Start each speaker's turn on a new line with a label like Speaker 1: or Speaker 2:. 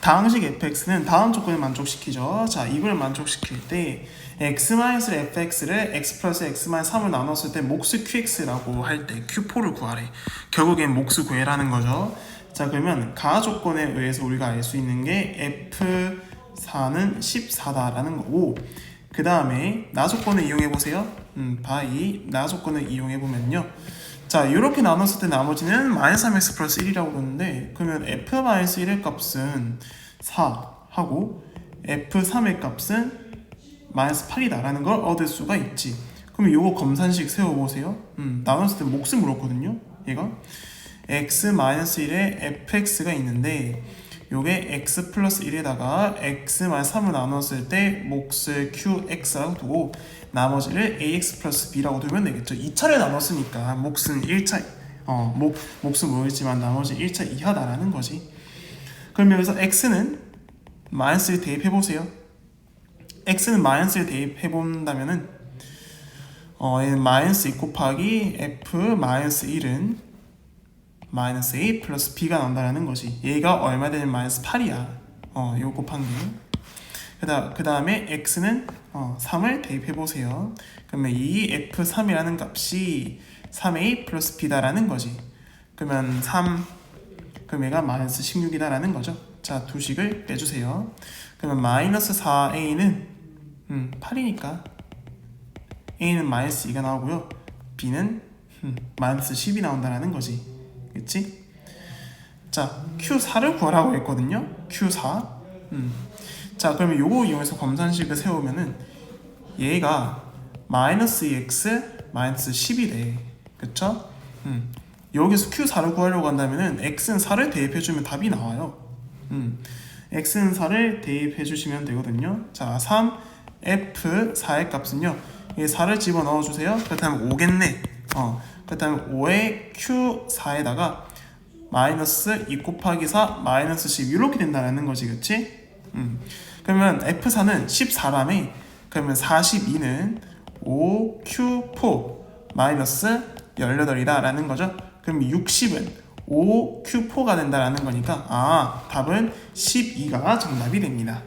Speaker 1: 다항식 fx는 다음 조건을 만족시키죠. 자, 이걸 만족시킬 때 x-fx를 x 플러스 x-3을 나눴을 때 몫을 qx라고 할 때 q4를 구하래. 결국엔 몫을 구해라는 거죠. 자, 그러면 가 조건에 의해서 우리가 알 수 있는 게 f4는 14다라는 거고 그 다음에 나 조건을 이용해 보세요. 음, 바이 나 조건을 이용해 보면요. 자, 이렇게 나눴을 때 나머지는 마이너스 3x 플러스 1이라고 그러는데 그러면 f 마이너스 1의 값은 4 하고 f3의 값은 마이너스 8이다라는 걸 얻을 수가 있지. 그러면 요거 검산식 세워보세요. 음, 나눴을 때 몫을 물었거든요. 얘가 x 마이너스 1에 fx가 있는데 요게 x 플러스 1에다가 x 마이너스 3을 나눴을 때 몫을 qx라고 두고 나머지를 ax 플러스 b라고 두면 되겠죠. 2차를 나눴으니까 몫은 1차 어, 몫, 몫은 모르겠지만 나머지 1차 이하다라는 거지. 그럼 여기서 x는 마이너스를 대입해 보세요. x는 마이너스를 대입해 본다면은 어, 마이너스 2 곱하기 f 마이너스 1은 마이너스 a 플러스 b가 나온다는 것이 얘가 얼마 되는 마이너스 8이야. 어, 요 곱한 게. 그다 그 다음에 x는 어, 3을 대입해 보세요. 그러면 이 f3이라는 값이 3a 플러스 b다라는 거지. 그러면 3 그럼 얘가 마이너스 16이다라는 거죠. 자, 두 식을 빼주세요. 그러면 마이너스 4a는 음, 8이니까 a는 마이너스 2가 나오고요. b는 음, 마이너스 10이 나온다라는 거지. 그치? 자, Q4를 구하라고 했거든요. Q4. 음. 자, 그러면 요거 이용해서 검산식을 세우면은 얘가 마이너스 2x 마이너스 10이 돼. 그쵸? 음. 여기서 Q4를 구하려고 한다면은 x는 4를 대입해주면 답이 나와요. 음. x는 4를 대입해주시면 되거든요. 자, 3 f 4의 값은요. 이 4를 집어 넣어주세요. 그렇다면 5겠네. 어. 그렇다면 5의 Q4에다가 마이너스 2 곱하기 4 마이너스 10 이렇게 된다는 거지, 그렇지? 음. 그러면 F4는 14라며 그러면 42는 5Q4 마이너스 18이다 라는 거죠. 그럼 60은 5Q4가 된다라는 거니까 아 답은 12가 정답이 됩니다.